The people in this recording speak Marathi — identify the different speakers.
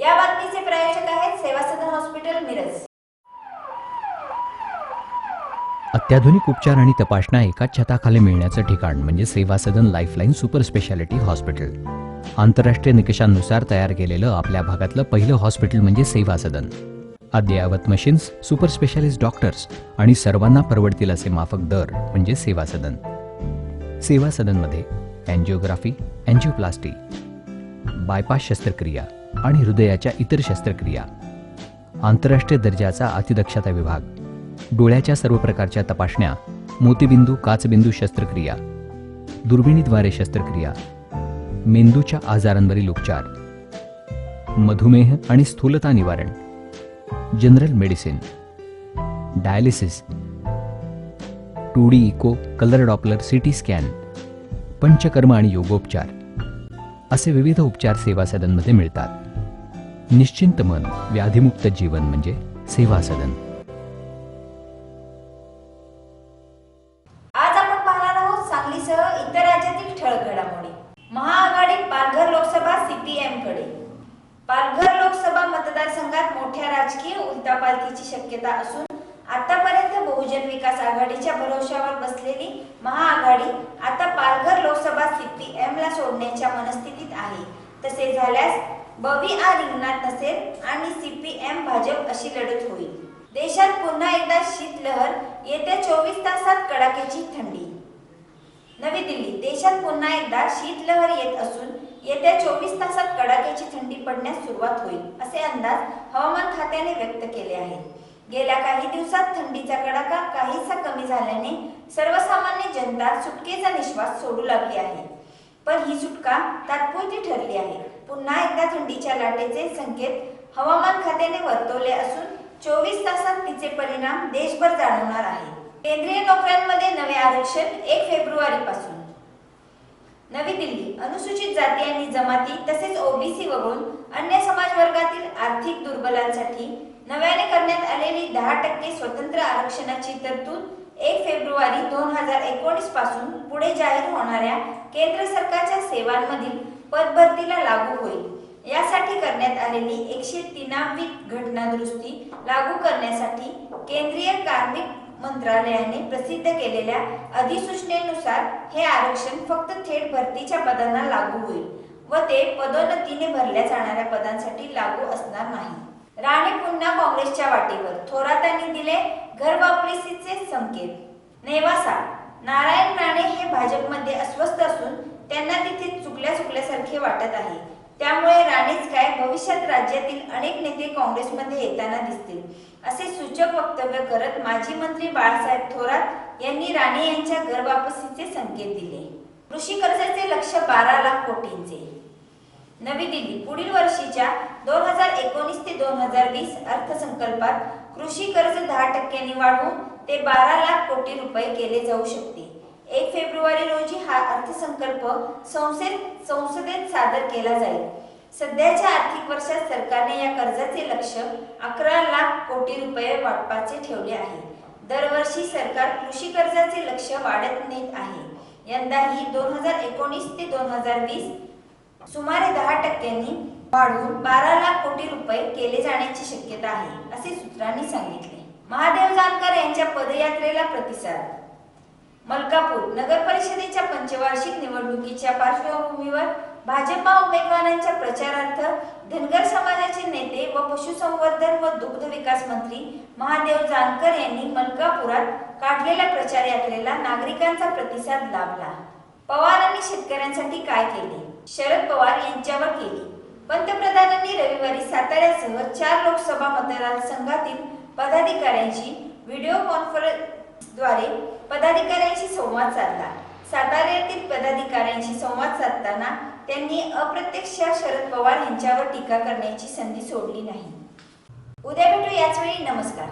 Speaker 1: या बातमीचे प्रायोजक आहेत सेवा सदन हॉस्पिटल मिरज.
Speaker 2: अत्याधुनिक उपचार आणि तपासण्या एकाच छताखाली मिळण्याचं ठिकाण म्हणजे Seva Sadan lifeline super specialty hospital. आंतरराष्ट्रीय निकषांनुसार तयार केलेलं आपल्या भागातलं पहिलं हॉस्पिटल म्हणजे सेवा सदन अद्ययावत मशीन्स सुपर स्पेशालिस्ट डॉक्टर्स आणि सर्वांना परवडतील असे माफक दर म्हणजे सेवा सदन सेवा सदनमध्ये अँजिओग्राफी अँजिओप्लास्टी बायपास शस्त्रक्रिया आणि हृदयाच्या इतर शस्त्रक्रिया. आंतरराष्ट्रीय दर्जाचा अतिदक्षता विभाग. डोळ्याच्या सर्व प्रकारच्या तपासण्या मोतीबिंदू काचबिंदू शस्त्रक्रिया. दुर्बिणीद्वारे शस्त्रक्रिया. मेंदूच्या आजारांवरील उपचार. मधुमेह आणि स्थूलता निवारण. General medicine. Dialysis. Two D echo colour Doppler CT scan. Panchakarma आणि योगोपचार. असे विविध उपचार सेवा सदनमध्ये मिळतात. निश्चिंत मन व्याधिमुक्त जीवन म्हणजे सेवा सदन.
Speaker 1: आज आपण पाहणार आहोत सांगलीसह इतर राज्यातील ठळक घडामोडी. महाआघाडी पालघर लोकसभा सीपीएमकडे. पालघर लोकसभा मतदारसंघात मोठ्या राजकीय उलटापालतीची शक्यता असून आतापर्यंत बहुजन विकास आघाडीच्या भरोश्यावर बसलेली महाआघाडी आता पालघर लोकसभा सीपीएम ला सोडण्याच्या मनस्थितीत आहे. तसे झाल्यास बबी आ रिंगणात नसेल आणि सीपीएम भाजप अशी लढत होईल. देशात पुन्हा एकदा शीतलहर येत्या चोवीस तासात कडाक्याची थंडी. नवी दिल्ली देशात पुन्हा एकदा शीतलहर येत असून येत्या चोवीस तासात कडाक्याची थंडी पडण्यास सुरुवात होईल असे अंदाज हवामान खात्याने व्यक्त केले आहेत गेल्या काही दिवसात थंडीचा कडाका काहीसा कमी झाल्याने सर्वसामान्य जनता सुटकेचा निश्वास सोडू लागली आहे. पण ही सुटका तात्पुरती ठरली आहे. पुन्हा एकदा थंडीच्या लाटेचे संकेत हवामान खात्याने वर्तवले असून चोवीस तासात तिचे परिणाम देशभर जाणवणार आहे केंद्रीय नोकऱ्यांमध्ये नवे आरक्षण एक फेब्रुवारी पासून नवी दिल्ली अनुसूचित जाती आणि जमाती तसेच ओबीसी वगळून अन्य समाज वर्गातील आर्थिक दुर्बलांसाठी नव्याने करण्यात आलेली दहा टक्के स्वतंत्र आरक्षणाची तरतूद एक फेब्रुवारी दोन हजार एकोणीसपासून पुढे जाहीर होणाऱ्या केंद्र सरकारच्या सेवांमधील पदभरतीला लागू होईल. यासाठी करण्यात आलेली एकशे तीनावी घटना दुरुस्ती लागू करण्यासाठी केंद्रीय कार्मिक मंत्रालयाने प्रसिद्ध केलेल्या अधिसूचनेनुसार हे आरक्षण फक्त थेट भरतीच्या पदांना लागू होईल व ते पदोन्नतीने भरल्या जाणाऱ्या पदांसाठी लागू असणार नाही. राणे पुन्हा काँग्रेसच्या वाटेवर. थोरातांनी दिले घर वापरीचे संकेत. नेवासा नारायण राणे हे भाजपमध्ये अस्वस्थ असून त्यांना तिथे चुकल्या चुकल्यासारखे वाटत आहे. त्यामुळे राणेच काय भविष्यात राज्यातील अनेक नेते काँग्रेसमध्ये येताना दिसतील असे सूचक वक्तव्य करत माजी मंत्री बाळासाहेब थोरात यांनी राणे यांच्या घर वापसीचे संकेत दिले. कृषी कर्जाचे लक्ष बारा लाख कोटींचे. नवी दिल्ली. पुढील वर्षीच्या दोन हजार एकोणीस ते दोन हजार वीस अर्थसंकल्पात कृषी कर्ज दहा टक्क्यांनी वाढवून ते बारा लाख कोटी रुपये केले जाऊ शकते. एक फेब्रुवारी रोजी हा अर्थसंकल्प संसदेत संसदेत सादर केला जाईल. सध्याच्या आर्थिक वर्षात सरकारने या कर्जाचे लक्ष अकरा लाख कोटी रुपये वाटपाचे ठेवले आहे. दरवर्षी सरकार कृषी कर्जाचे लक्ष वाढत नेत आहे. यंदाही दोन हजार एकोणीस ते दोन हजार वीस सुमारे दहा टक्क्यांनी वाढून बारा लाख कोटी रुपये केले जाण्याची शक्यता आहे असे सूत्रांनी सांगितले. महादेव जानकर यांच्या पदयात्रेला प्रतिसाद. मलकापूर नगर परिषदेच्या पंचवार्षिक निवडणुकीच्या पार्श्वभूमीवर भाजपा उमेदवारांच्या प्रचारार्थ धनगर समाजाचे नेते व पशुसंवर्धन व दुग्ध विकास मंत्री महादेव जानकर यांनी मलकापुरात काढलेल्या प्रचार यात्रेला नागरिकांचा प्रतिसाद लाभला. पवारांनी शेतकऱ्यांसाठी काय केले? शरद पवार यांच्यावर केली. पंतप्रधानांनी रविवारी साताऱ्यासह चार लोकसभा मतदारसंघातील पदाधिकाऱ्यांशी व्हिडिओ कॉन्फरन्सद्वारे पदाधिकाऱ्यांशी संवाद साधला. साताऱ्यातील पदाधिकाऱ्यांशी संवाद साधताना त्यांनी अप्रत्यक्ष शरद पवार यांच्यावर टीका करण्याची संधी सोडली नाही. उद्या भेटू याच वेळी नमस्कार.